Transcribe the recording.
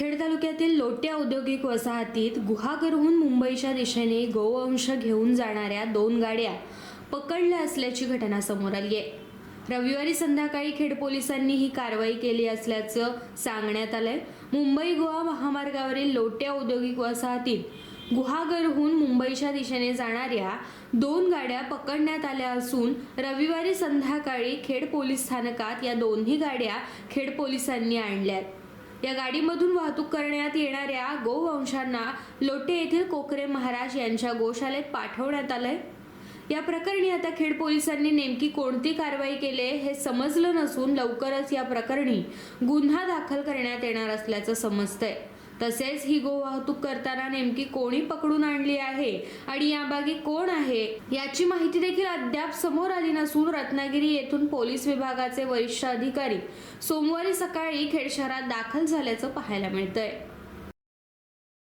खेड तालुक्यातील लोट्या औद्योगिक वसाहतीत गुहागरहून मुंबईच्या दिशेने गोवंश घेऊन जाणाऱ्या दोन गाड्या पकडल्या असल्याची घटना समोर आली आहे. रविवारी संध्याकाळी खेड पोलिसांनी ही कारवाई केली असल्याचं सांगण्यात आलंय. मुंबई गोवा महामार्गावरील लोट्या औद्योगिक वसाहतीत गुहागरहून मुंबईच्या दिशेने जाणाऱ्या दोन गाड्या पकडण्यात आल्या असून रविवारी संध्याकाळी खेड पोलीस स्थानकात या दोन्ही गाड्या खेड पोलिसांनी आणल्यात. या गाडीमधून वाहतूक करण्यात येणाऱ्या गोवंशांना लोटे येथील कोकरे महाराज यांच्या गोशालेत पाठवण्यात आलंय. या प्रकरणी आता खेड पोलिसांनी नेमकी कोणती कारवाई केली हे समजलं नसून लवकरच या प्रकरणी गुन्हा दाखल करण्यात येणार असल्याचं समजतंय. तसेच ही गो वाहतूक करताना नेमकी कोणी पकडून आणली आहे आणि याबागी कोण आहे याची माहिती देखील अद्याप समोर आली नसून रत्नागिरी येथून पोलीस विभागाचे वरिष्ठ अधिकारी सोमवारी सकाळी खेड शहरात दाखल झाल्याचं पाहायला मिळतंय.